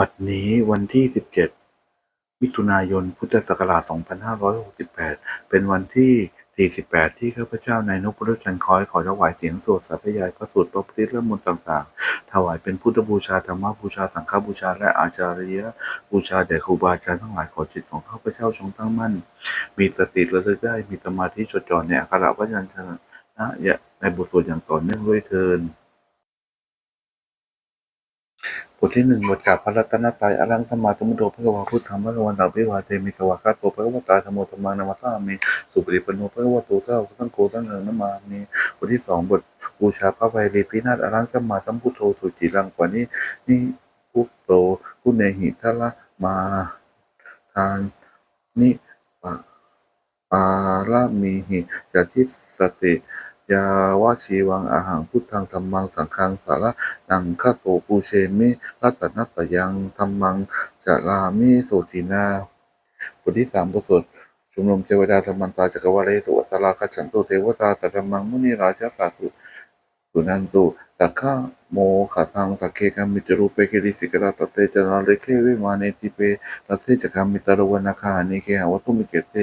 บัดนี้วันที่ 17 มิถุนายน พุทธศักราช 2568 เป็นวันที่ 48 ที่ข้าพเจ้านายนพรุชันคอยขอถวายเสียงสวดสาธยายพระสูตรพระพุทธและมนต์ต่างๆ ถวายเป็นพุทธบูชาธรรมบูชา สังฆบูชา และอาจาริยบูชาแด่ครูบาอาจารย์ทั้งหลายขอจิตของข้าพเจ้าจงตั้งมั่น มีสติระลึกได้ มีสมาธิจดจ่อในอักขระพยัญชนะในบทสวดอย่างต่อเนื่องด้วยเทิน บ ทที่หนึ่งบทกาพระรัตนตรัยอรังธรรมาธรรมโดพระกวาพุทธัมพระกวันตาพิวาเตมิกวาคาโตพระกวตาธรรมโมธรรมานามาสามีสุปฏิปนโนพระกวโตเจ้าตั้งโกตั้งเงินนมามีบทที่สองบทบูชาพระไวรีพินาศอรังสัมมาสัมพุทโธสุจิรังกว่านี้นี่พุทโตกุเนหิทละมาทานนิปะปารามีหิจติสติ ยาวชีวังอาหังพุทธังธรรมังสังฆังสาระนังคาโตปูเชมิรัตนัตยังธรรมังจารามิโสจินาบทที่สามบทสวดชุมนุมเทวดาธรรมันตาจักรวาเลสุวัตตราคัจฉันโตเทวตาสัตตมังมุนีราชาสาสุสุนันตุตักขะ โมขะทังตักเคกัมมิจรูปเปกิริสิกราตเตจนาเลเควิมาเนติเปตัตเตจกามิตรวนาคานิเคหะวัตุมิเกเต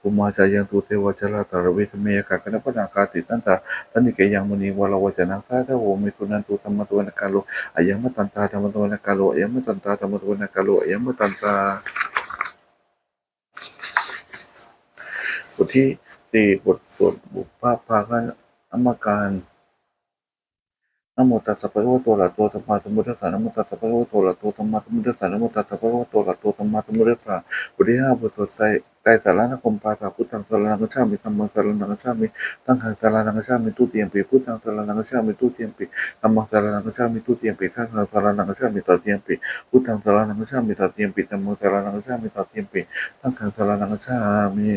ภูมาจายังตุเทวจราตระเวทเมยกะคณะปนาคาติตันตาตันิเกยังมุนีวรวจนังสาทโวมิตุนันตุธรรมตวนกาโลอายังมตันตาธรรมตวนกาโลอายังมตันตาธรรมตวนกาโลอายังมตันตาบทที่สี่บทสวดบุพภาพาภาคอมการ นะโมตัสสะภะคะวะโตอะระหะโตสัมมาสัมพุทธัสสะนะโมตัสสะภะคะวะโตอะระหะโตสัมมาสัมพุทธัสสะนะโมตัสสะภะคะวะโตอะระหะโตสัมมาสัมพุทธัสสะบทที่ห้าบทสวดใส่ไตรสารณคมปาตาพุทธังสารนังกัจฉามิธรรมังสารนังกัจฉามิตั้งขังสารนังกัจฉามิตุเตียมปีพุทธังสารนังกัจฉามิตุเตียมปีธรรมังสารนังกัจฉามิตุเตียมปีสังฆังสารนังกัจฉามิตเตียมปีพุทธังสารนังกัจฉามิตเตียมปีธรรมังสารนังกัจฉามิตเตียมปีตั้งขังสารนังกัจฉามิ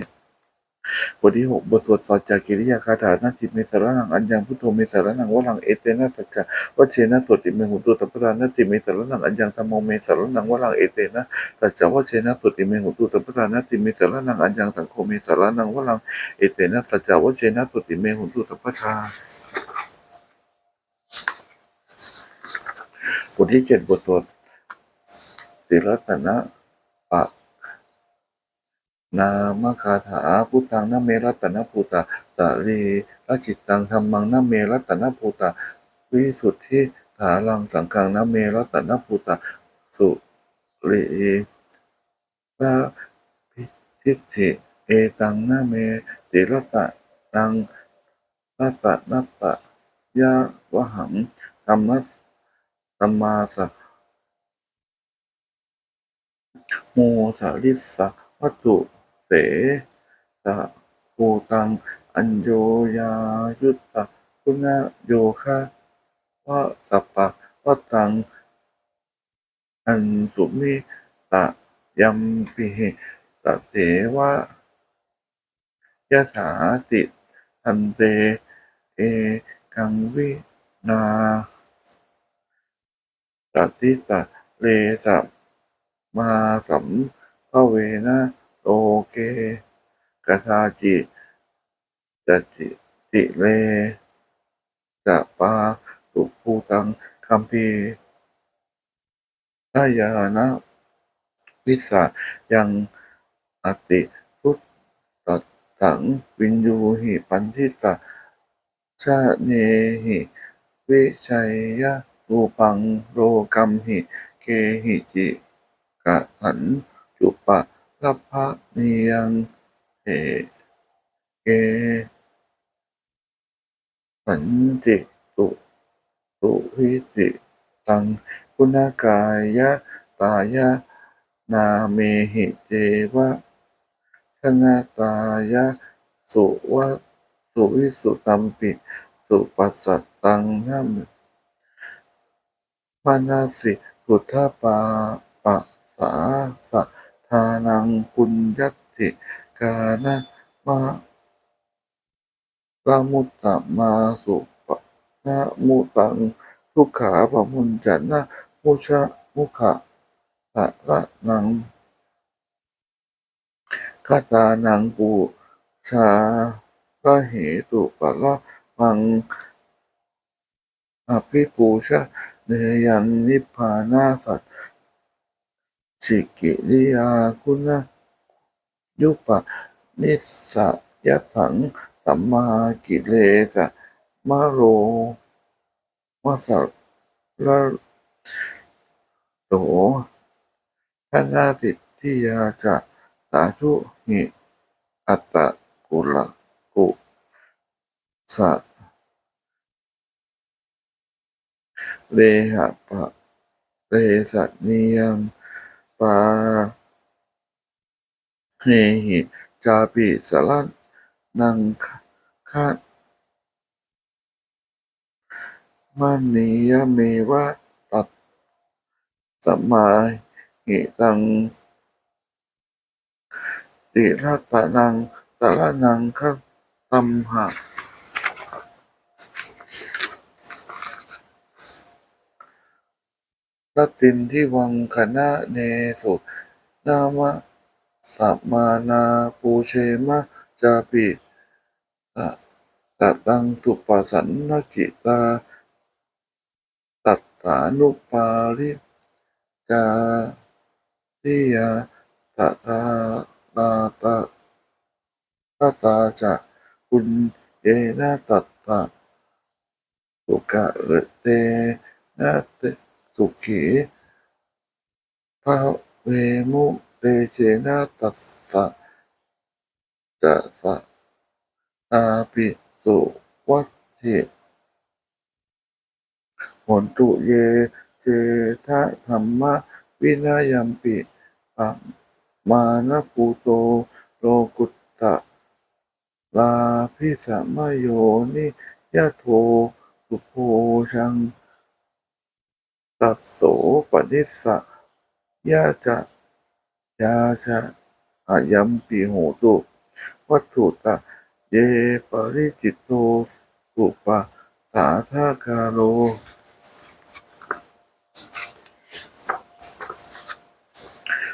บทที่หกบทสวดสัจจกิริยาคาถานาจิตเมสารนังอัญญังพุทโธเมสารนังวลังเอเตนะสัจจวัชเชนะตุติเมหุตุตัปปทานาจิเมสารนังอัญญังธรรมโมเมสารนังวลังเอเตนะสัจจวัชเชนะตุติเมหุตุตัปปทานาจิเมสารนังอัญญังสังโฆเมสารนังวลังเอเตนะสัจจวัชเชนะตุติเมหุตุตัปปทาบทที่เจ็ดบทสวดติรัตนะปะ นามคาถาพุทธังนเมรัตนภูตาสารีละจิตตังธรรมังนเมรัตนภูตาวิสุทธิฐาลังสังฆังนเมรัตนภูตาสุริพระพิทิเอตังนะเมติรัตตังรัตนัตตยะวะหังธรรมัสธรรมาสะโมสาริสะวัตถุ ตะภูตัง อัญโยยายุตตะคุณะโยคะวะสัปปะวะตัง อันสุมิตะยัมปิตะเถวะยะถาติทันเต เอกังวินาตติตะเลสัมมาสัมภเวนะ โลเกกทาจิจติติเลจะปาตุภูตังคัมพีทายานะวิสายังอติพุทตัตังวินยูหิปันทิตาชาเนหิวิชัยยะรูปังโรกัมหิ เกหิจิกะหันจุปะ รัพพะเนียังเอเกสันติตุตุวิติตังคุณากายะตายะนาเมหิเจวะชนะตายะสุวะสุวิสุตัมปิสุปัสสัตตังนัมมานาสิสุทธาปาปะสาสะานังปุญญัติกานะมะละมุตตะมาสุปะนะมุตังทุกขาปะมุญจันนะมุชะมุขะภะระนังคาตานังปูชาระเหตุปะละมังอภิปูชะเนยันนิพพานาสัต ชิกิริยาคุณยุปะนิสสยถังสัมมากิเลสมะโรวะสัละโตพนาสิทธิยาจะสาธุหิอัตตะกุลกุสะเลหะปะเรสะเนียง ปาเนหิจาปิสลันนังคามันนียเมวะตัสสมาหิตังติรัตนังสารนังคัตตัมหะ รตินที่วังคณะเนสุนามะสัมมานาปูเชมะจาปิตะตะตังสุปสันนจิตาตัตตานุปาริจาริยาตะตาตาตาตาตาจะคุณเยนะตัตตะสุกะเตนะเต สุขีพระเวมุเตเชนะตัสสะจะสะอาปิสุวัตถิหนตุเยเจทะธรรมะวินายัมปิปัมมานะภูโตโลกุตตะลาพิสัมมโยนิยะโทสุโพชัง ตัสโสปนิสสะยาจะยาจะอายัมปิโหตุวัตถุตะ เยปริจิตโตสุปะสาธาคาโล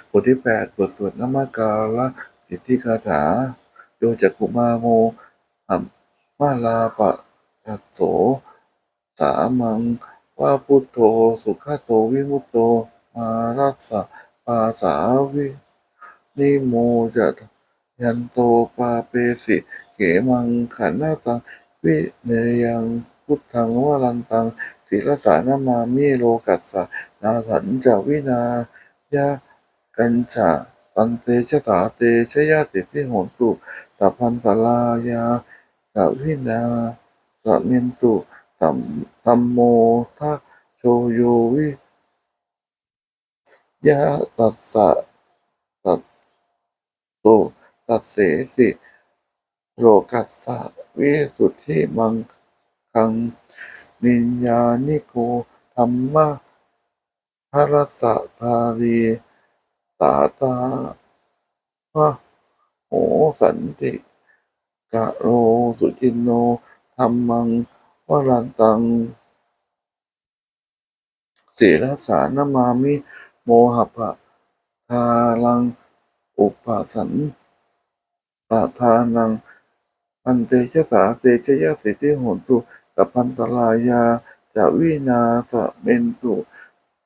บทที่แปดบทสวดนามการะสิทธิคาถาโยจักกุมาโมหัมมาลาปะตัสโสสามัง ว่าพุทโธสุขโตวิมุตโตมารัสสะปาสาวินิโมจะยันโตปาเปสิเขมังขันนาตังวิเนยังพุทธังวรันตังศิลสานามามิโลกัสสะนาสันจวินายากัญจาปันเตชะตาเตชะยาติทิโหนตุตพันตลายาสวินาสะเมนตุ ตัมตัมโมทะโชโยวิยะตัสสะตัสโตตัสเสสิโลกัสสะวิสุทธิมังคังนิญญานิโกธรรมะพระสะภารีตาตาพะโหสันติกะโรสุจินโนธรรมัง วรันตังศีลสานามามิ โมหะปะทาลัง อุปสันปะทานัง อันเตชะสาเตชะยะสิทธิโหนตุกัปพันตลายาจะวินาสะเมนตุ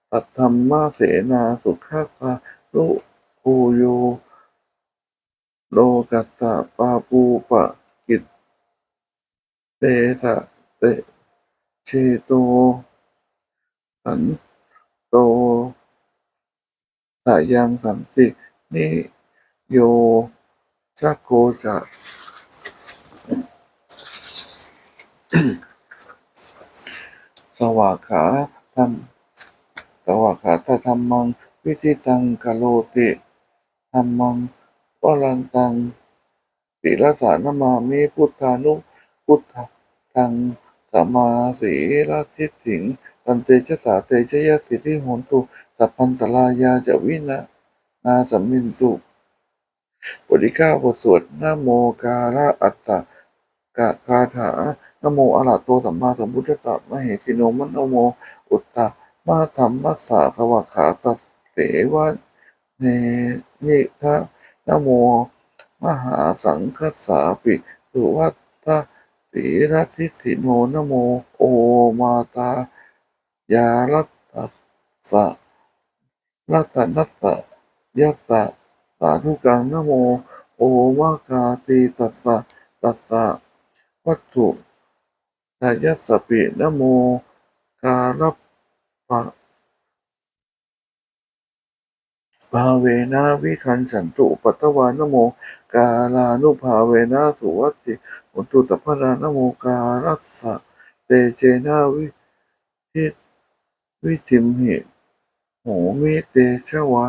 ปัตธรรมเสนาสุขะคาลุภูโยโลกัสสะปาปูปะกิตเตสะ เตเชโตสันโตสายังสันตินิโยชักโกจะสวากขาธรรมสวากขาตธรรมัง วิธิตังกะโลติธรรมังวรันตังศีลสานามามิพุทธานุพุทธัง สัมมาสีลทิฏฐิงตันเตชะสาเตชะยะสิทธิโหนตุสัพพันตลายาจะวินานาสัมมินตุบทที่เก้าบทสวดนโมการะอัตตะกะคาถานโมอระหะโตสัมมาสัมพุทธัสสะมะเหสิโนมะนโม อุตตะมาธรรมัสสะสวากขาตเสวะเนนิทะนโม มหาสังคสสาปิสุวัตตะ สีรทิฏฐิโนนโมโอมาตายาลัตตสะรัตนัตตะยัสสะสาธุกังนโมโอวากาติตัสสะตัสสะวัตถุทายัสสปินโมการัปปะภาเวนะวิคันฉันตุปัตตวานโม กาลานุภาเวนะสุวัติ ติหุตุสัพพะนโมการัสสะเตเจนาวิทิวิธิมหิโหมิเตชวา